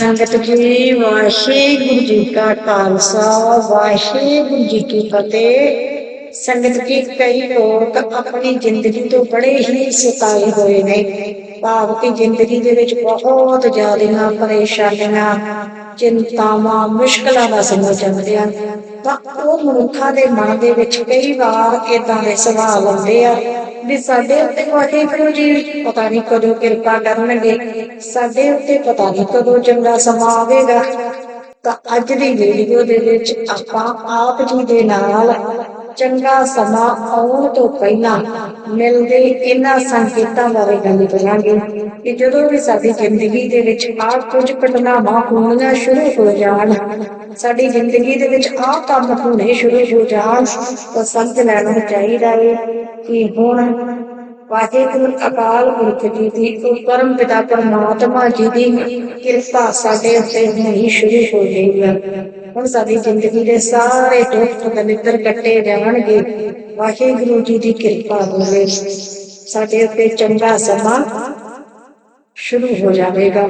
ਸੰਗਤ ਜੀ ਵਾਹਿਗੁਰੂ ਜੀ ਕਾ ਖਾਲਸਾ, ਵਾਹਿਗੁਰੂ ਜੀ ਕੀ ਫਤਿਹ। ਸੰਗਤ ਜੀ ਕਈ ਲੋਕ ਆਪਣੀ ਜ਼ਿੰਦਗੀ ਤੋਂ ਬੜੇ ਹੀ ਸਤਾਏ ਹੋਏ ਨੇ। ਭਾਵ ਕਿ ਜ਼ਿੰਦਗੀ ਦੇ ਵਿੱਚ ਬਹੁਤ ਜ਼ਿਆਦੀਆਂ ਪਰੇਸ਼ਾਨੀਆਂ, ਚਿੰਤਾਵਾਂ, ਮੁਸ਼ਕਲਾਂ ਦਾ ਸਮਾਂ ਚੱਲਦੇ ਹਨ ਤਾਂ ਉਹ ਮਨੁੱਖਾਂ ਦੇ ਮਨ ਦੇ ਵਿੱਚ ਕਈ ਵਾਰ ਇਦਾਂ ਦੇ ਸਵਾਲ ਆਉਂਦੇ ਆ ਵੀ ਸਾਡੇ ਉੱਤੇ ਵਾਹਿਗੁਰੂ ਜੀ। ਪਤਾ ਨਹੀਂ ਕਦੋਂ ਕਿਰਪਾ ਕਰਨਗੇ। ਸਾਡੇ ਉੱਤੇ ਪਤਾ ਨਹੀਂ ਕਦੋਂ ਚੰਗਾ ਸਮਾਂ ਆਵੇਗਾ। ਤਾਂ ਅੱਜ ਦੀ ਵੀਡੀਓ ਦੇ ਵਿੱਚ ਆਪਾਂ ਆਪ ਜੀ ਦੇ ਨਾਲ ਚੰਗਾ ਸਮਾਂ ਆਉਣ ਤੋਂ ਪਹਿਲਾਂ ਮਿਲਦੇ ਇਹਨਾਂ ਸੰਕੇਤਾਂ ਬਾਰੇ ਗੱਲ ਕਰਾਂਗੇ ਕਿ ਜਦੋਂ ਵੀ ਸਾਡੀ ਜ਼ਿੰਦਗੀ ਦੇ ਵਿੱਚ ਆਹ ਕੁਝ ਘਟਨਾਵਾਂ ਹੋਣੀਆਂ ਸ਼ੁਰੂ ਹੋ ਜਾਣ, ਸਾਡੀ ਜ਼ਿੰਦਗੀ ਦੇ ਵਿੱਚ ਆਹ ਕੰਮ ਹੋਣੇ ਸ਼ੁਰੂ ਹੋ ਜਾਣ, ਤਾਂ ਸਮਝ ਲੈਣਾ ਚਾਹੀਦਾ ਹੈ ਕਿ ਹੁਣ? ਵਾਹਿਗੁਰੂ ਅਕਾਲ ਪੁਰਖ ਜੀ ਦੀ ਪਰਮ ਪਿਤਾ ਪਰਮਾਤਮਾ ਜੀ ਦੀ ਕਿਰਪਾ ਸਾਡੇ ਉੱਤੇ ਹੋਣੀ ਸ਼ੁਰੂ ਹੋ ਗਈ ਹੈ। ਹੁਣ ਸਾਡੀ ਜ਼ਿੰਦਗੀ ਦੇ ਸਾਰੇ ਦੁੱਖ ਦਲਿੱਦਰ ਕੱਟੇ ਜਾਣਗੇ। ਵਾਹਿਗੁਰੂ ਜੀ ਦੀ ਕਿਰਪਾ ਹੋਵੇ। ਸਾਡੇ ਉੱਤੇ ਚੰਗਾ ਸਮਾਂ ਸ਼ੁਰੂ ਹੋ ਜਾਵੇਗਾ।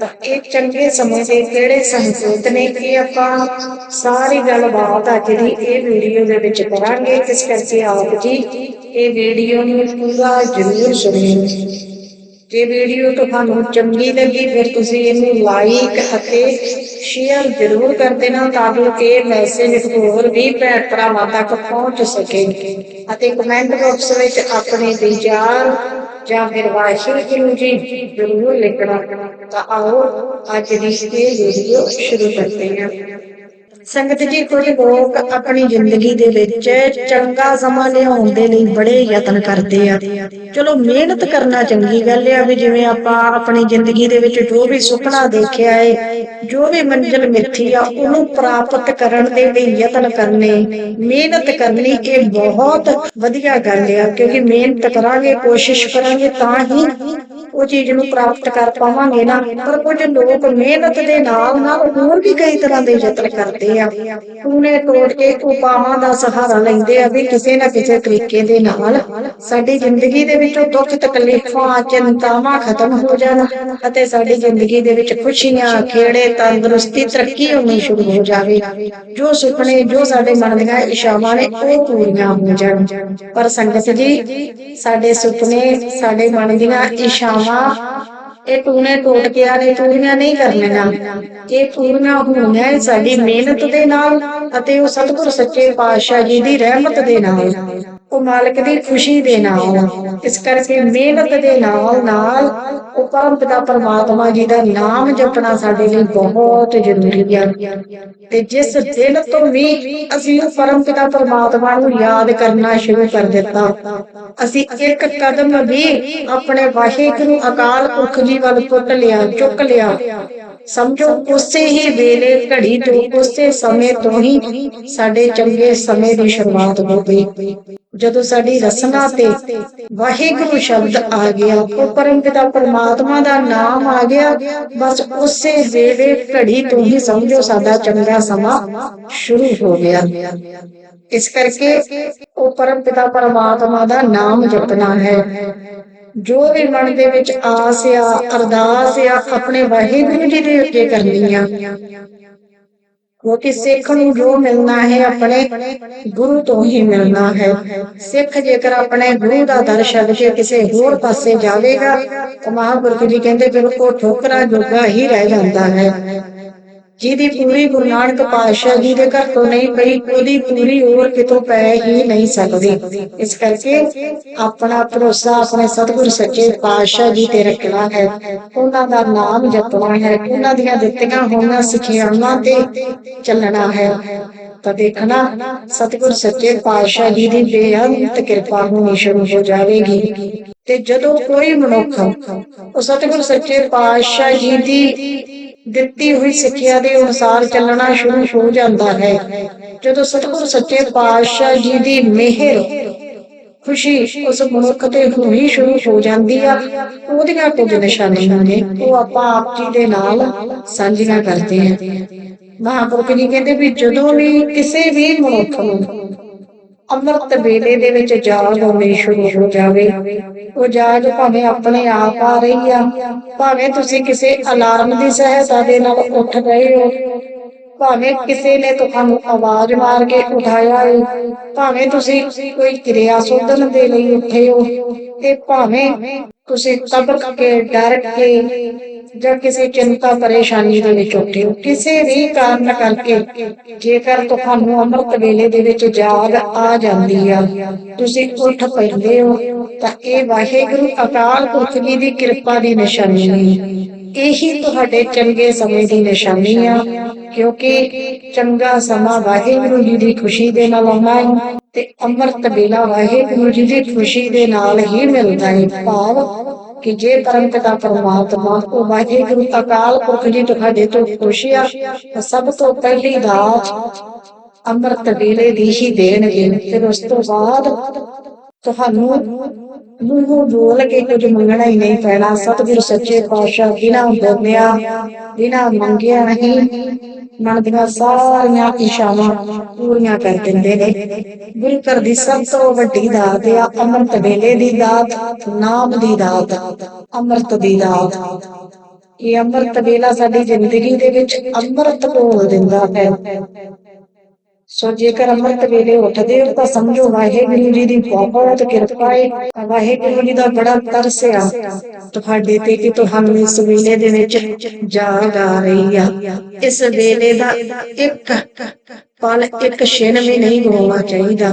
ਤਾਂ ਇਹ ਚੰਗੇ ਸਮੇਂ ਦੇ ਕਿਹੜੇ ਸੰਕੇਤ ਨੇ ਕਿ ਆਪਾਂ ਸਾਰੀ ਗੱਲਬਾਤ ਅੱਜ ਦੀ ਇਹ ਵੀਡੀਓ ਦੇ ਵਿੱਚ ਕਰਾਂਗੇ। ਕਿਸ ਕਰਕੇ ਆਪ ਜੀ ਇਹ ਵੀਡੀਓ ਨੂੰ ਪੂਰਾ ਜ਼ਰੂਰ ਸੁਣਿਓ। ਜੇ ਵੀਡੀਓ ਤੁਹਾਨੂੰ ਚੰਗੀ ਲੱਗੀ, ਫਿਰ ਤੁਸੀਂ ਇਹਨੂੰ ਲਾਈਕ ਅਤੇ ਸ਼ੇਅਰ ਜ਼ਰੂਰ ਕਰ ਦੇਣਾ ਤਾਂ ਕਿ ਇਹ ਮੈਸੇਜ ਹੋਰ ਵੀ ਭੈਣ ਭਰਾਵਾਂ ਤੱਕ ਪਹੁੰਚ ਸਕੇ ਅਤੇ ਕਮੈਂਟ ਬਾਕਸ ਵਿੱਚ ਆਪਣੇ ਵਿਚਾਰ ਜਾਂ ਫਿਰ ਵਾਹਿਗੁਰੂ ਜੀ ਜ਼ਰੂਰ ਲਿਖਣਾ। ਤਾਂ ਆਓ ਅੱਜ ਦੀ ਇਹ ਵੀਡੀਓ ਸ਼ੁਰੂ ਕਰਦੇ ਹਾਂ। ਸੰਗਤ ਜੀ ਕੁਝ ਲੋਕ ਆਪਣੀ ਜ਼ਿੰਦਗੀ ਦੇ ਵਿੱਚ ਚੰਗਾ ਸਮਾਂ ਲਿਆਉਣ ਦੇ ਲਈ ਬੜੇ ਯਤਨ ਕਰਦੇ ਆ। ਚਲੋ ਮਿਹਨਤ ਕਰਨਾ ਚੰਗੀ ਗੱਲ ਆ ਵੀ ਜਿਵੇਂ ਆਪਾਂ ਆਪਣੀ ਜ਼ਿੰਦਗੀ ਦੇ ਵਿੱਚ ਜੋ ਵੀ ਸੁਪਨਾ ਦੇਖਿਆ ਹੈ ਜੋ ਵੀ ਮੰਜ਼ਿਲ ਮਿੱਥੀ ਆ ਉਹਨੂੰ ਪ੍ਰਾਪਤ ਕਰਨ ਦੇ ਲਈ ਯਤਨ ਕਰਨੇ। ਮਿਹਨਤ ਕਰਨੀ ਇਹ ਬਹੁਤ ਵਧੀਆ ਗੱਲ ਆ ਕਿਉਂਕਿ ਮਿਹਨਤ ਕਰਾਂਗੇ ਕੋਸ਼ਿਸ਼ ਕਰਾਂਗੇ ਤਾਂ ਹੀ ਉਹ ਚੀਜ਼ ਨੂੰ ਪ੍ਰਾਪਤ ਕਰ ਪਾਵਾਂਗੇ ਨਾ, ਪਰ ਕੁਝ ਲੋਕ ਮਿਹਨਤ ਦੇ ਨਾਲ ਨਾਲ ਹੋਰ ਵੀ ਕਈ ਤਰ੍ਹਾਂ ਦੇ ਯਤਨ ਕਰਦੇ ਆ। ਟੂਨੇ ਤੋੜ ਕੇ ਉਪਾਵਾਂ ਦਾ ਸਹਾਰਾ ਲੈਂਦੇ ਆ ਵੀ ਕਿਸੇ ਨਾ ਕਿਸੇ ਤਰੀਕੇ ਦੇ ਨਾਲ ਸਾਡੀ ਜ਼ਿੰਦਗੀ ਦੇ ਵਿੱਚੋਂ ਦੁੱਖ ਤਕਲੀਫਾਂ, ਚਿੰਤਾਵਾਂ ਖਤਮ ਹੋ ਜਾਣ ਅਤੇ ਸਾਡੀ ਜ਼ਿੰਦਗੀ ਦੇ ਵਿੱਚ ਖੁਸ਼ੀਆਂ, ਖੇੜੇ, ਤੰਦਰੁਸਤੀ, ਤਰੱਕੀ ਹੋਣੀ ਸ਼ੁਰੂ ਹੋ ਜਾਵੇ। ਜੋ ਸੁਪਨੇ, ਜੋ ਸਾਡੇ ਮਨ ਦੀਆਂ ਇਸ਼ਾਵਾਂ ਨੇ ਉਹ ਪੂਰੀਆਂ ਹੋ ਜਾਣ। ਪਰ ਸੰਗਤ ਜੀ, ਸਾਡੇ ਸੁਪਨੇ, ਸਾਡੇ ਮਨ ਦੀਆਂ ਇਸ਼ਾਵਾਂ ਇਹ ਟੂਨੇ ਟੋਟ ਕੇ ਆ ਨੇ ਪੂਰੀਆਂ ਨਹੀਂ ਕਰਨੀਆਂ। ਇਹ ਪੂਰੀਆਂ ਹੋਣੀਆਂ ਸਾਡੀ ਮਿਹਨਤ ਦੇ ਨਾਲ ਅਤੇ ਉਹ ਸਤਿਗੁਰ ਸੱਚੇ ਪਾਤਸ਼ਾਹ ਜੀ ਦੀ ਰਹਿਮਤ ਦੇ ਨਾਲ। ਉਹ ਮਾਲਕ ਦੀ ਖੁਸ਼ੀ ਦੇ ਨਾਲ, ਇਸ ਕਰਕੇ ਮਿਹਨਤ ਦੇ ਨਾਲ ਨਾਲ ਉਹ ਪਰਮ ਪਿਤਾ ਪਰਮਾਤਮਾ ਜੀ ਦਾ ਨਾਮ ਜਪਣਾ ਸਾਡੇ ਲਈ ਬਹੁਤ ਜ਼ਰੂਰੀ ਹੈ ਤੇ ਜਿਸ ਦਿਨ ਤੋਂ ਵੀ ਅਸੀਂ ਉਹ ਪਰਮ ਪਿਤਾ ਪਰਮਾਤਮਾ ਨੂੰ ਯਾਦ ਕਰਨਾ ਸ਼ੁਰੂ ਕਰ ਦਿੱਤਾ, ਅਸੀਂ ਇੱਕ ਕਦਮ ਵੀ ਆਪਣੇ ਵਾਹਿਗੁਰੂ ਅਕਾਲ ਪੁਰਖ ਜੀ ਵੱਲ ਪੁੱਟ ਲਿਆ, ਚੁੱਕ ਲਿਆ। ਸਮਝੋ, ਉਸੇ ਹੀ ਵੇਲੇ ਘੜੀ ਤੋਂ ਉਸੇ ਸਮੇਂ ਤੋਂ ਹੀ ਸਾਡੇ ਚੰਗੇ ਸਮੇਂ ਦੀ ਸ਼ੁਰੂਆਤ ਹੋ ਗਈ। ਜਦੋਂ ਸਾਡੀ ਰਸਨਾ ਤੇ ਵਾਹਿਗੁਰੂ ਸ਼ਬਦ ਆ ਗਿਆ, ਉਹ ਪਰਮ ਪਿਤਾ ਪਰਮਾਤਮਾ ਦਾ ਨਾਮ ਆ ਗਿਆ, ਬਸ ਉਸੇ ਵੇਲੇ ਘੜੀ ਤੋਂ ਹੀ ਸਮਝੋ ਸਾਡਾ ਚੰਗਾ ਸਮਾਂ ਸ਼ੁਰੂ ਹੋ ਗਿਆ। ਇਸ ਕਰਕੇ ਉਹ ਪਰਮ ਪਿਤਾ ਪਰਮਾਤਮਾ ਦਾ ਨਾਮ ਜਪਣਾ ਹੈ। ਜੋ ਵੀ ਮਨ ਦੇ ਵਿੱਚ ਆਸ ਆ, ਅਰਦਾਸ ਆ, ਆਪਣੇ ਵਾਹਿਗੁਰੂ ਜੀ ਦੇ ਅੱਗੇ ਕਰਨੀ ਕਿਉਂਕਿ ਸਿੱਖ ਨੂੰ ਜੋ ਮਿਲਣਾ ਹੈ, ਆਪਣੇ ਗੁਰੂ ਤੋਂ ਹੀ ਮਿਲਣਾ ਹੈ। ਸਿੱਖ ਜੇਕਰ ਆਪਣੇ ਗੁਰੂ ਦਾ ਦਰ ਛੱਡ ਕੇ ਕਿਸੇ ਹੋਰ ਪਾਸੇ ਜਾਵੇਗਾ, ਤਾਂ ਮਹਾਂਪੁਰਖ ਜੀ ਕਹਿੰਦੇ ਫਿਰ ਉਹ ਠੋਕਰਾ ਜੋਗਾ ਹੀ ਰਹਿ ਜਾਂਦਾ ਹੈ। ਜਿਹਦੀ ਪੂਰੀ ਗੁਰੂ ਨਾਨਕ ਪਾਤਸ਼ਾਹ ਜੀ ਦੇ ਘਰ ਤੋਂ ਨਹੀਂ ਪਈ, ਉਹਦੀ ਪੂਰੀ ਹੋਰ ਕਿਤੋਂ ਪੈ ਹੀ ਨਹੀਂ ਸਕਦੀ। ਇਸ ਕਰਕੇ ਆਪਣਾ ਭਰੋਸਾ ਆਪਣੇ ਸਤਿਗੁਰ ਸੱਚੇ ਪਾਤਸ਼ਾਹ ਜੀ ਤੇ ਰੱਖਣਾ ਹੈ। ਉਹਨਾਂ ਦਾ ਨਾਮ ਜਪਣਾ ਹੈ। ਉਹਨਾਂ ਦੀਆਂ ਦਿੱਤੀਆਂ ਹੋਈਆਂ ਸਿੱਖਿਆਵਾਂ ਤੇ ਚੱਲਣਾ ਹੈ। ਤਾਂ ਦੇਖਣਾ ਸਤਿਗੁਰ ਸੱਚੇ ਪਾਤਸ਼ਾਹ ਜੀ ਦੀ ਬੇਅੰਤ ਕਿਰਪਾ ਹੋਣੀ ਸ਼ੁਰੂ ਹੋ ਜਾਵੇਗੀ। ਤੇ ਜਦੋਂ ਕੋਈ ਮਨੁੱਖ ਉਹ ਸਤਿਗੁਰ ਸੱਚੇ ਪਾਤਸ਼ਾਹ ਜੀ ਦੀ ਦਿੱਤੀ ਹੋਈ ਸਿੱਖਿਆ ਦੇ ਅਨੁਸਾਰ ਚੱਲਣਾ ਸ਼ੁਰੂ ਹੋ ਜਾਂਦਾ ਹੈ। ਜਦੋਂ ਸਤਿਗੁਰ ਸੱਚੇ ਪਾਤਸ਼ਾਹ ਜੀ ਦੀ ਮਿਹਰ, ਖੁਸ਼ੀ ਉਸ ਮਨੁੱਖ ਤੇ ਹੋਣੀ ਸ਼ੁਰੂ ਹੋ ਜਾਂਦੀ ਆ, ਉਹਦੀਆਂ ਕੁਝ ਨਿਸ਼ਾਨੀਆਂ ਨੇ, ਉਹ ਆਪਾਂ ਆਪ ਜੀ ਦੇ ਨਾਲ ਸਾਂਝੀਆਂ ਕਰਦੇ ਹਾਂ ਮਹਾਂਪੁਰਖ ਜੀ ਕਹਿੰਦੇ ਵੀ ਜਦੋਂ ਵੀ ਕਿਸੇ ਵੀ ਮਨੁੱਖ ਨੂੰ ਅੰਮ੍ਰਿਤ ਵੇਲੇ ਦੇ ਵਿੱਚ ਜਾਗ ਆਉਣੀ ਸ਼ੁਰੂ ਹੋ ਜਾਵੇ, ਉਹ ਜਾਗ ਭਾਵੇਂ ਆਪਣੇ ਆਪ ਆ ਰਹੀ ਆ, ਭਾਵੇਂ ਤੁਸੀਂ ਕਿਸੇ ਅਲਾਰਮ ਦੀ ਸਹਾਇਤਾ ਦੇ ਨਾਲ ਉੱਠ ਗਏ ਹੋ, ਭਾਵੇਂ ਕਿਸੇ ਨੇ ਤੁਹਾਨੂੰ ਆਵਾਜ਼ ਮਾਰ ਕੇ ਉਠਾਇਆ ਹੈ ਭਾਵੇਂ ਤੁਸੀਂ ਕੋਈ ਕਿਰਿਆ ਸੋਧਨ ਦੇ ਲਈ ਉੱਠੇ ਹੋ, ਤੇ ਭਾਵੇਂ ਤੁਸੀਂ ਤਬਕ ਕੇ ਡਰ ਕੇ ਜਾਂ ਕਿਸੇ ਚਿੰਤਾ ਪਰੇਸ਼ਾਨੀ ਦੇ ਵਿੱਚ ਉੱਠੇ ਕਿਸੇ ਵੀ ਕਾਰਨ ਕਰਕੇ ਜੇਕਰ ਤੁਹਾਨੂੰ ਅੰਮ੍ਰਿਤ ਵੇਲੇ ਦੇ ਵਿੱਚ ਜਾਗ ਆ ਜਾਂਦੀ ਆ, ਤੁਸੀਂ ਉੱਠ ਪੈਂਦੇ ਹੋ, ਤਾਂ ਇਹ ਵਾਹਿਗੁਰੂ ਅਕਾਲ ਪੁਰਖ ਜੀ ਦੀ ਕਿਰਪਾ ਦੀ ਨਿਸ਼ਾਨੀ ਹੈ ਇਹੀ ਤੁਹਾਡੇ ਚੰਗੇ ਸਮੇਂ ਦੀ ਨਿਸ਼ਾਨੀ ਆ, ਕਿਉਂਕਿ ਚੰਗਾ ਸਮਾਂ ਵਾਹਿਗੁਰੂ ਜੀ ਦੀ ਖੁਸ਼ੀ ਦੇ ਨਾਲ ਆਉਂਦਾ ਹੈ ਤੇ ਅੰਮ੍ਰਿਤ ਵੇਲਾ ਵਾਹਿਗੁਰੂ ਜੀ ਦੀ ਖੁਸ਼ੀ ਦੇ ਨਾਲ ਹੀ ਮਿਲਦਾ ਹੈ। ਭਾਵ ਕਿ ਜੇ ਪਰਮ ਪਿਤਾ ਪਰਮਾਤਮਾ ਉਹ ਵਾਹਿਗੁਰੂ ਅਕਾਲ ਪੁਰਖ ਜੀ ਤੁਹਾਡੇ ਤੋਂ ਖੁਸ਼ ਆ ਸਭ ਤੋਂ ਪਹਿਲੀ ਦਾਤ ਅੰਮ੍ਰਿਤ ਵੇਲੇ ਦੀ ਹੀ ਦੇਣਗੇ, ਫਿਰ ਉਸ ਤੋਂ ਬਾਅਦ ਤੁਹਾਨੂੰ ਮੂੰਹੋਂ ਬੋਲ ਕੇ ਕੁਝ ਮੰਗਣਾ ਹੀ ਨਹੀਂ ਪੈਣਾ। ਸਤਿਗੁਰ ਸੱਚੇ ਪਾਤਸ਼ਾਹ ਬਿਨਾਂ ਬੋਲਿਆ, ਬਿਨਾਂ ਮੰਗਿਆ ਨਹੀਂ। ਮਨ ਦੀਆਂ ਸਾਰੀਆਂ ਇਸ਼ਾਵਾਂ ਪੂਰੀਆਂ ਕਰ ਦਿੰਦੇ ਨੇ। ਗੁਰੂ ਘਰ ਦੀ ਸਭ ਤੋਂ ਵੱਡੀ ਦਾਤ ਆ, ਅੰਮ੍ਰਿਤ ਵੇਲੇ ਦੀ ਦਾਤ, ਨਾਮ ਦੀ ਦਾਤ, ਅੰਮ੍ਰਿਤ ਦੀ ਦਾਤ। ਇਹ ਅੰਮ੍ਰਿਤ ਵੇਲਾ ਸਾਡੀ ਜ਼ਿੰਦਗੀ ਦੇ ਵਿੱਚ ਅੰਮ੍ਰਿਤ ਘੋਲ ਦਿੰਦਾ ਹੈ। ਸੋ ਜੇਕਰ ਅੰਮ੍ਰਿਤ ਵੇਲੇ ਉੱਠਦੇ ਹੋ ਤਾਂ ਸਮਝੋ ਵਾਹਿਗੁਰੂ ਜੀ ਦੀ ਬਹੁਤ ਕਿਰਪਾ ਹੈ ਵਾਹਿਗੁਰੂ ਜੀ ਦਾ ਬੜਾ ਤਰਸ ਆ। ਤੁਹਾਡੇ ਤੇ ਕਿ ਤੁਹਾਨੂੰ ਇਸ ਵੇਲੇ ਦੇ ਵਿੱਚ ਜਾਗ ਆ ਰਹੀ ਆ। ਇਸ ਵੇਲੇ ਦਾ ਇੱਕ ਪਲ, ਇੱਕ ਛਿਨ ਵੀ ਨਹੀਂ ਗਵਾਉਣਾ ਚਾਹੀਦਾ।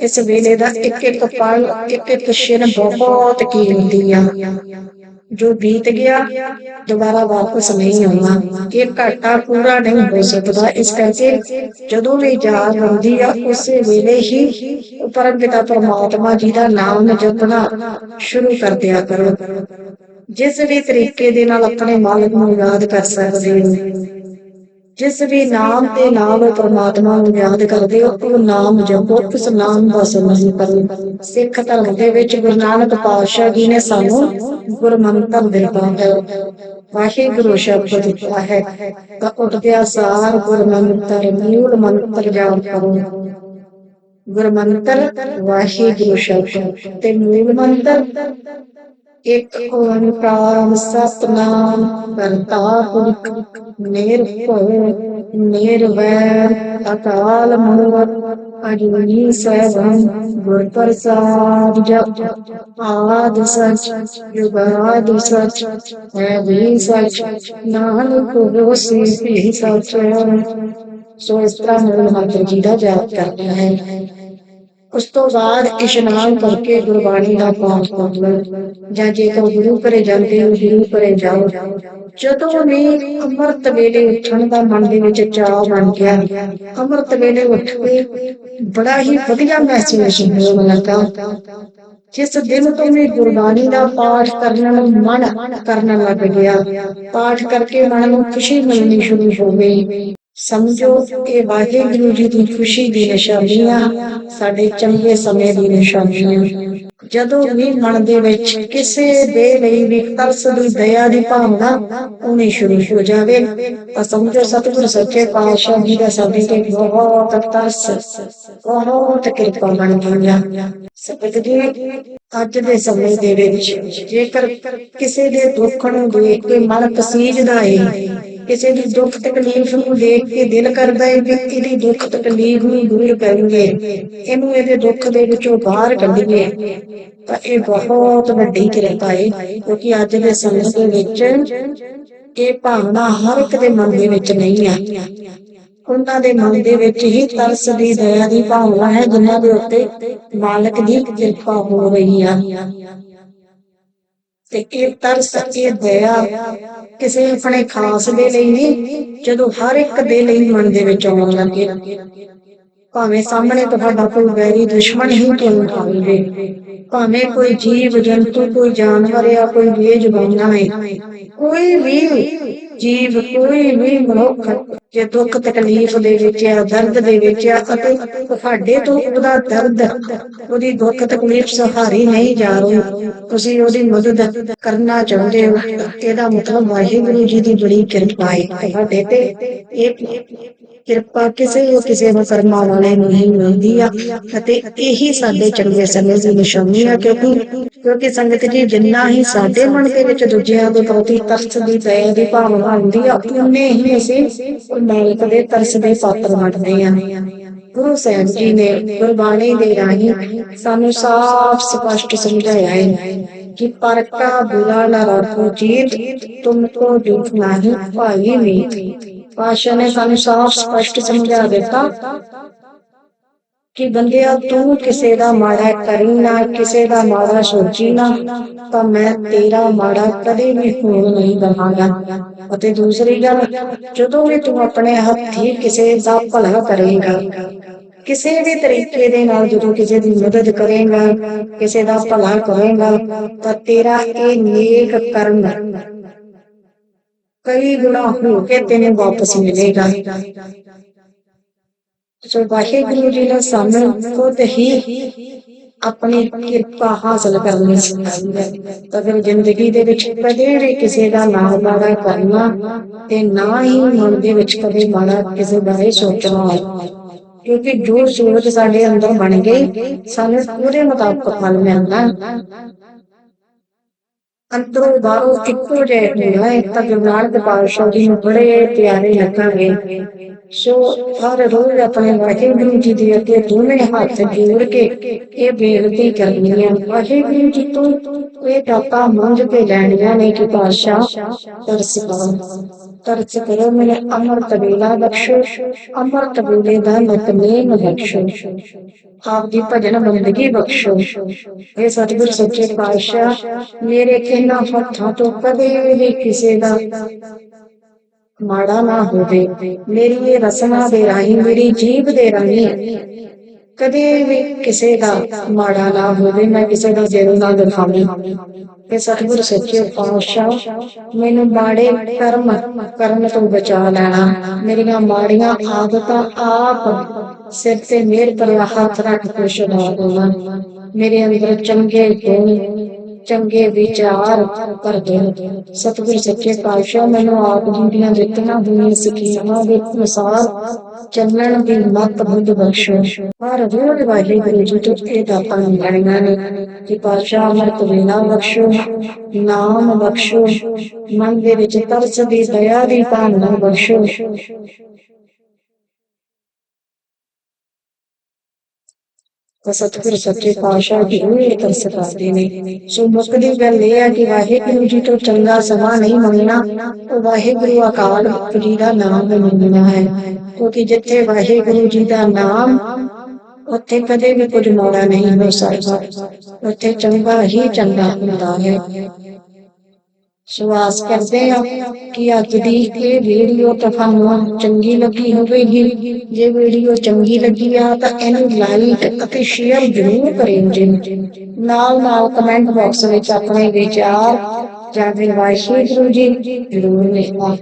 ਇਸ ਵੇਲੇ ਦਾ ਇੱਕ ਇੱਕ ਪਲ ਇੱਕ ਇੱਕ ਛਿਨ ਬਹੁਤ ਕੀਮਤੀ ਆ। ਜੋ ਬੀਤ ਗਿਆ, ਦੁਬਾਰਾ ਵਾਪਸ ਨਹੀਂ ਆਉਣਾ। ਇਹ ਘਾਟਾ ਪੂਰਾ ਨਹੀਂ ਹੋ ਸਕਦਾ। ਇਸ ਕਰਕੇ ਜਦੋਂ ਵੀ ਯਾਦ ਆਉਂਦੀ ਆ, ਉਸੇ ਵੇਲੇ ਹੀ ਪਰਮ ਪਿਤਾ ਪਰਮਾਤਮਾ ਜੀ ਦਾ ਨਾਮ ਜਪਣਾ ਸ਼ੁਰੂ ਕਰ ਦਿਆ ਕਰੋ। ਜਿਸ ਵੀ ਤਰੀਕੇ ਦੇ ਨਾਲ ਆਪਣੇ ਮਾਲਕ ਨੂੰ ਯਾਦ ਕਰ ਸਕਦੇ ਹੋ। ਜਿਸ ਵੀ ਨਾਮ ਦੇ ਨਾਲ ਉਹ ਨੂੰ ਯਾਦ ਕਰਦੇ ਹੋ, ਉਹ ਨਾਮ ਜਪੋ ਉਸ ਨਾਮ ਦਾ ਸਿਮਰਨ ਕਰੋ ਸਿੱਖ ਧਰਮ ਦੇ ਵਿੱਚ ਗੁਰੂ ਨਾਨਕ ਪਾਤਸ਼ਾਹ ਜੀ ਨੇ ਸਾਨੂੰ ਗੁਰਮੰਤਰ ਦਿੱਤਾ ਹੈ। ਵਾਹਿਗੁਰੂ ਸ਼ਬਦ ਦਿੱਤਾ ਹੈ ਤਾਂ ਉੱਠਦਿਆਂ ਸਾਰ ਗੁਰਮੰਤਰ, ਮੂਲ ਮੰਤਰ ਜਾਪ ਕਰੋ। ਗੁਰਮੰਤਰ, ਵਾਹਿਗੁਰੂ ਸ਼ਬਦ ਤੇ ਮੂਲ ਮੰਤਰ ਇੱਕ ਓੰਕਾਰ ਸਤਨਾਮ, ਕਰਤਾ ਪੁਰਖ ਨਿਰਭਉ ਨਿਰਵੈਰ, ਅਕਾਲ ਮੂਰਤ ਅਜੂਨੀ ਸੈਭੰ ਗੁਰ ਪ੍ਰਸਾਦ ਜਪ, ਆਦ ਸਚ ਜੁਗਾਦ ਸਚ, ਹੈ ਵੀ ਸਚ, ਨਾਨਕ ਹੋਸੀ ਵੀ ਸਚ। ਸੋ ਇਸ ਤਰ੍ਹਾਂ ਮੂਲ ਮੰਤਰ ਜੀ ਦਾ ਜਾਪ ਕਰਨਾ ਹੈ। ਉਸ ਤੋਂ ਬਾਅਦ ਇਸ਼ਨਾਨ ਕਰਕੇ ਗੁਰਬਾਣੀ ਦਾ ਪਾਠ ਕਰ ਲਓ। ਜਾਂ ਜੇਕਰ ਗੁਰੂ ਘਰੇ ਜਾਂਦੇ ਹੋ, ਗੁਰੂ ਘਰੇ ਜਾਓ। ਜਦੋਂ ਵੀ ਅੰਮ੍ਰਿਤ ਵੇਲੇ ਉੱਠਣ ਦਾ ਮਨ ਦੇ ਵਿੱਚ ਚਾਅ ਬਣ ਗਿਆ, ਅੰਮ੍ਰਿਤ ਵੇਲੇ ਉੱਠ ਕੇ ਬੜਾ ਹੀ ਵਧੀਆ ਮਹਿਸੂਸ ਹੋਣ ਲੱਗਾ। ਜਿਸ ਦਿਨ ਤੋਂ ਵੀ ਗੁਰਬਾਣੀ ਦਾ ਪਾਠ ਕਰਨ ਨੂੰ ਮਨ ਕਰਨ ਲੱਗ ਗਿਆ। ਪਾਠ ਕਰਕੇ ਮਨ ਨੂੰ ਖੁਸ਼ੀ ਮਿਲਣੀ ਸ਼ੁਰੂ ਹੋ ਗਈ। ਸਮਝੋ ਇਹ ਵਾਹਿਗੁਰੂ ਜੀ ਦੀ ਖੁਸ਼ੀ ਦੀ ਨਿਸ਼ਾਨੀ ਸਾਡੇ ਚੰਗੇ ਸਮੇਂ ਦੀ ਨਿਸ਼ਾਨੀ ਜਦੋਂ ਵੀ ਮਨ ਦੇ ਵਿੱਚ ਕਿਸੇ ਦੇ ਲਈ ਵੀ ਤਰਸ ਦੀ ਦਇਆ ਦੀ ਭਾਵਨਾ ਆਉਣੀ ਸ਼ੁਰੂ ਹੋ ਜਾਵੇ, ਤਾਂ ਸਮਝੋ ਸਤਿਗੁਰ ਸੱਚੇ ਪਾਤਸ਼ਾਹ ਜੀ ਦਾ ਸਾਡੇ ਤੇ ਬਹੁਤ ਤਰਸ, ਬਹੁਤ ਕਿਰਪਾ ਬਣ ਗਿਆ ਸਤਿਗੁਰ ਜੀ, ਅੱਜ ਦੇ ਸਮੇਂ ਦੇ ਵਿੱਚ ਜੇਕਰ ਕਿਸੇ ਦੇ ਦੁੱਖ ਨੂੰ ਦੇਖ ਕੇ ਮਨ ਪਸੀਜਦਾ ਹੈ ਕਿਸੇ ਦੀ ਦੁੱਖ ਤਕਲੀਫ ਨੂੰ ਦੇਖ ਕੇ ਦਿਲ ਕਰਦਾ ਹੈ ਕਿ ਇਹਦੀ ਦੁੱਖ ਤਕਲੀਫ ਨੂੰ ਦੂਰ ਕਰੀਏ ਇਹਨੂੰ ਇਹਦੇ ਦੁੱਖ ਦੇ ਵਿੱਚੋਂ ਬਾਹਰ ਕੱਢੀਏ। ਤਾਂ ਇਹ ਬਹੁਤ ਵੱਡੀ ਕਿਰਪਾ ਹੈ ਕਿਉਂਕਿ ਅੱਜ ਦੇ ਸਮੇਂ ਦੇ ਵਿੱਚ ਇਹ ਭਾਵਨਾ ਹਰ ਇੱਕ ਦੇ ਮਨ ਦੇ ਵਿੱਚ ਨਹੀਂ ਆ। ਉਹਨਾਂ ਦੇ ਮਨ ਦੇ ਵਿੱਚ ਹੀ ਤਰਸ ਦੀ ਦਇਆ ਦੀ ਭਾਵਨਾ ਹੈ, ਜਿਨ੍ਹਾਂ ਦੇ ਉੱਤੇ ਮਾਲਕ ਦੀ ਕਿਰਪਾ ਹੋ ਰਹੀ ਆ। ਤੇ ਇਹ ਤਰਸ, ਇਹ ਦਇਆ ਕਿਸੇ ਆਪਣੇ ਖਾਸ ਦੇ ਲਈ ਨਹੀਂ, ਜਦੋਂ ਹਰ ਇੱਕ ਦੇ ਲਈ ਮਨ ਦੇ ਵਿੱਚ ਆਉਣ ਲੱਗੇ। ਭਾਵੇਂ ਸਾਹਮਣੇ ਤੁਹਾਡਾ ਕੋਈ ਵੈਰੀ ਦੁਸ਼ਮਣ ਹੀ ਕਿਉਂ ਨਾ ਹੋਵੇ ਭਾਵੇਂ ਕੋਈ ਜੀਵ, ਜੰਤੂ, ਕੋਈ ਜਾਨਵਰ ਜਾਂ ਕੋਈ ਬੇਜ਼ੁਬਾਨਾ ਹੈ ਕੋਈ ਵੀ ਜੀਵ, ਕੋਈ ਵੀ ਮਨੁੱਖ ਜੇ ਦੁੱਖ ਤਕਲੀਫ ਦੇ ਵਿੱਚ ਆ ਦਰਦ ਦੇ ਵਿੱਚ ਆ ਅਤੇ ਤੁਹਾਡੇ ਤੋਂ ਉਹਦਾ ਦਰਦ, ਉਹਦੀ ਦੁੱਖ ਤਕਲੀਫ ਸਹਾਰੀ ਨਹੀਂ ਜਾ ਰਹੀ, ਤੁਸੀਂ ਉਹਦੀ ਮਦਦ ਕਰਨਾ ਚਾਹੁੰਦੇ ਹੋ, ਇਹਦਾ ਮਤਲਬ ਵਾਹਿਗੁਰੂ ਜੀ ਦੀ ਬੜੀ ਕਿਰਪਾ ਹੈ। ਤੁਹਾਡੇ ਤੇ ਇਹ ਕਿਰਪਾ ਕਿਸੇ ਨੂੰ ਕਿਸੇ ਨੂੰ ਕਰਮਾਂ ਵਾਲੇ ਨੂੰ ਹੀ ਮਿਲਦੀ ਆ ਅਤੇ ਇਹੀ ਸਾਡੇ ਚੰਗੇ ਸਮੇਂ ਦੀ ਨਿਸ਼ਾਨੀ ਆ ਕਿਉਂਕਿ ਕਿਉਂਕਿ ਸੰਗਤ ਜੀ ਜਿੰਨਾ ਹੀ ਸਾਡੇ ਮਨ ਦੇ ਵਿੱਚ ਦੂਜਿਆਂ ਦੇ ਪ੍ਰਤੀ ਤਰਸ ਦੀ, ਦਇਆ ਦੀ ਭਾਵਨਾ ਹੁੰਦੀ ਆ, ਉਨੇ ਹੀ ਅਸੀਂ ਮਾਲਕ ਦੇ ਤਰਸ ਦੇ ਪਾਤਰ ਬਣਦੇ ਆ। ਗੁਰੂ ਸਾਹਿਬ ਜੀ ਨੇ ਗੁਰਬਾਣੀ ਦੇ ਰਾਹੀਂ ਸਾਨੂੰ ਸਾਫ਼ ਸਪਸ਼ਟ ਸਮਝਾਇਆ ਹੈ ਕਿ ਪਰਕਾ ਬੁਰਾ ਨਾ ਰੱਖੋ ਜੀਤ, ਤੁਮ ਕੋ ਜੂਠ ਨਹੀਂ ਭਾਈ ਮੀਤ। ਪਾਸ਼ਾ ਨੇ ਸਾਨੂੰ ਸਾਫ਼ ਸਪਸ਼ਟ ਸਮਝਾ ਦਿੱਤਾ ਕਿ ਬੰਦਿਆ, ਤੂੰ ਕਿਸੇ ਦਾ ਮਾੜਾ ਕਰੀ ਨਾ, ਕਿਸੇ ਦਾ ਮਾੜਾ ਸੋਚੀ ਨਾ, ਤਾਂ ਮੈਂ ਤੇਰਾ ਮਾੜਾ ਕਦੇ ਵੀ ਹੋਣ ਨਹੀਂ ਦਵਾਂਗਾ। ਅਤੇ ਦੂਸਰੀ ਗੱਲ, ਜਦੋਂ ਵੀ ਤੂੰ ਆਪਣੇ ਹੱਥੀ ਕਿਸੇ ਦਾ ਭਲਾ ਕਰੇਗਾ, ਕਿਸੇ ਵੀ ਤਰੀਕੇ ਦੇ ਨਾਲ ਜਦੋਂ ਕਿਸੇ ਦੀ ਮਦਦ ਕਰੇਗਾ, ਕਿਸੇ ਦਾ ਭਲਾ ਕਰੇਗਾ, ਤਾਂ ਤੇਰਾ ਇਹ ਨੇਕ ਕਰਮ ਕਈ ਗੁਣਾ ਹੋ ਕੇ ਤੈਨੂੰ ਵਾਪਸ ਮਿਲੇਗਾ। ਸੋ ਵਾਹਿਗੁਰੂ ਜੀ ਨੇ ਸਾਨੂੰ ਖੁਦ ਹੀ ਆਪਣੀ ਕਿਰਪਾ ਹਾਸਲ ਕਰਨੀ ਸਿਖਾਈ ਹੈ ਤਾਂ ਫਿਰ ਜ਼ਿੰਦਗੀ ਦੇ ਵਿੱਚ ਕਦੇ ਵੀ ਕਿਸੇ ਦਾ ਨਾਮ ਮਾੜਾ ਕਰਨਾ ਤੇ ਨਾ ਹੀ ਮਨ ਦੇ ਵਿੱਚ ਕਦੇ ਮਾੜਾ ਕਿਸੇ ਬਾਰੇ ਸੋਚਣਾ ਕਿਉਂਕਿ ਜੋ ਸੋਚ ਸਾਡੇ ਅੰਦਰ ਬਣ ਗਈ, ਸਾਨੂੰ ਪੂਰੇ ਮੁਤਾਬਕ ਫਲ ਮਿਲਦਾ ਅੰਦਰੋਂ ਬਾਹਰੋਂ ਇੱਕੋ ਜਿਹੇ ਹੋਣਾ ਹੈ ਤਾਂ ਗੁਰੂ ਨਾਨਕ ਪਾਤਸ਼ਾਹ ਜੀ ਨੂੰ ਬੜੇ ਪਿਆਰੇ ਲੱਗਾਂਗੇ ਸੋ ਹਰ ਰੋਜ਼ ਆਪਣੇ ਵਾਹਿਗੁਰੂ ਜੀ ਦੇ ਅੱਗੇ ਦੋਵੇਂ ਹੱਥ ਜੋੜ ਕੇ ਇਹ ਬੇਨਤੀ ਕਰਨੀ ਹੈ ਵਾਹਿਗੁਰੂ ਜੀ ਤੋਂ ਇਹ ਦਾਤਾ ਮੰਗ ਕੇ ਲੈਣੀਆਂ ਨੇ ਕਿ ਪਾਤਸ਼ਾਹ, ਤਰਸ ਕਰੋ ਤਰਸ ਕਰੋ ਮੇਰੇ ਅਮਰਤ ਵੇਲਾ ਬਖਸ਼ੋ, ਅਮਰਤ ਵੇਲੇ ਦਾ ਨਿਤਨੇਮ ਬਖਸ਼ੋ। ਆਪ ਦੀ ਭਜਨ ਬੰਦਗੀ ਬਖਸ਼ੋ। ਇਹ ਸਤਿਗੁਰ ਸੱਚੇ ਪਾਤਸ਼ਾਹ, ਮੇਰੇ ਕਿੰਨਾ ਹੱਥਾਂ ਤੋਂ ਕਦੇ ਵੀ ਕਿਸੇ ਦਾ ਮਾੜਾ ਨਾ ਹੋਵੇ। ਮੇਰੀ ਇਹ ਰਸਨਾ ਦੇ ਰਾਹੀਂ, ਮੇਰੀ ਜੀਭ ਦੇ ਰਾਹੀਂ ਕਦੇ ਵੀ ਕਿਸੇ ਦਾ ਮਾੜਾ ਨਾ ਹੋਵੇ। ਮੈਂ ਕਿਸੇ ਦਾ ਦਿਲ ਨਾ ਦਿਖਾਵਾਂ। ਕਿ ਸਤਿਗੁਰ ਸੱਚੇ ਪਾਤਸ਼ਾਹ, ਮੈਨੂੰ ਮਾੜੇ ਕਰਮ ਕਰਨ ਤੋਂ ਬਚਾ ਲੈਣਾ। ਮੇਰੀਆਂ ਮਾੜੀਆਂ ਆਦਤਾਂ ਆਪ ਸਿਰ ਤੇ ਮੇਰ ਭਰਿਆ ਹੱਥ ਰੱਖ ਕੇ ਛੁਡਾ ਦੇਣਾ ਮੇਰੇ ਅੰਦਰ ਚੰਗੇ ਗੁਣ ਚੰਗੇ ਵਿਚਾਰ ਕਰ ਦੇ ਸਤਿਗੁਰ ਸੱਚੇ ਪਾਤਸ਼ਾਹ, ਮੈਨੂੰ ਆਪ ਜੀ ਦੀਆਂ ਦਿੱਤੀਆਂ ਹੋਈਆਂ ਸਿੱਖਿਆਵਾਂ ਦੇ ਅਨੁਸਾਰ ਚੱਲਣ ਦੀ ਮੱਤ ਬੁੱਧ ਬਖਸ਼ੋ। ਹਰ ਰੋਜ਼ ਵਾਹਿਗੁਰੂ ਜੀ ਤੋਂ ਇਹ ਦਾਤਾਂ ਮਿਲਣੀਆਂ ਨੇ ਕਿ ਪਾਤਸ਼ਾਹ ਅਮਰਤ ਵੇਲਾ ਬਖਸ਼ੋ, ਨਾਮ ਬਖਸ਼ੋ, ਮਨ ਦੇ ਵਿੱਚ ਤਰਸ ਦੀ ਦਇਆ ਦੀ ਭਾਵਨਾ ਬਖਸ਼ੋ। ਸਤਿਗੁਰ ਸੱਚੇ ਪਾਤਸ਼ਾਹ ਜ਼ਰੂਰ ਤਰਸ ਕਰਦੇ ਨੇ। ਸੋ ਮੁੱਕਦੀ ਗੱਲ ਇਹ ਹੈ ਕਿ ਵਾਹਿਗੁਰੂ ਜੀ ਤੋਂ ਚੰਗਾ ਸਮਾਂ ਨਹੀਂ ਮੰਗਣਾ, ਉਹ ਵਾਹਿਗੁਰੂ ਅਕਾਲ ਜੀ ਦਾ ਨਾਮ ਮੰਗਣਾ ਹੈ। ਕਿਉਂਕਿ ਜਿੱਥੇ ਵਾਹਿਗੁਰੂ ਜੀ ਦਾ ਨਾਮ, ਉੱਥੇ ਕਦੇ ਵੀ ਕੁਝ ਮਾੜਾ ਨਹੀਂ ਹੋ ਸਕਦਾ। ਉੱਥੇ ਚੰਗਾ ਹੀ ਚੰਗਾ ਹੁੰਦਾ ਹੈ। ਸਵਾਸ ਕਰਦੇ ਆ ਕਿ ਅੱਜ ਦੀ ਇਹ ਵੀਡੀਓ ਤੁਹਾਨੂੰ ਚੰਗੀ ਲੱਗੀ ਹੋਵੇਗੀ। ਜੇ ਵੀਡੀਓ ਚੰਗੀ ਲੱਗੀ ਆ ਤਾਂ ਇਹਨੂੰ ਲਾਈਕ ਅਤੇ ਸ਼ੇਅਰ ਜ਼ਰੂਰ ਕਰਿਓ ਨਾਲ ਨਾਲ ਕਮੈਂਟ ਬਾਕਸ ਵਿੱਚ ਆਪਣੇ ਵਿਚਾਰ। ਜਾਂ ਫਿਰ ਵਾਹਿਗੁਰੂ ਜੀ ਜ਼ਰੂਰ ਲਿਖੋ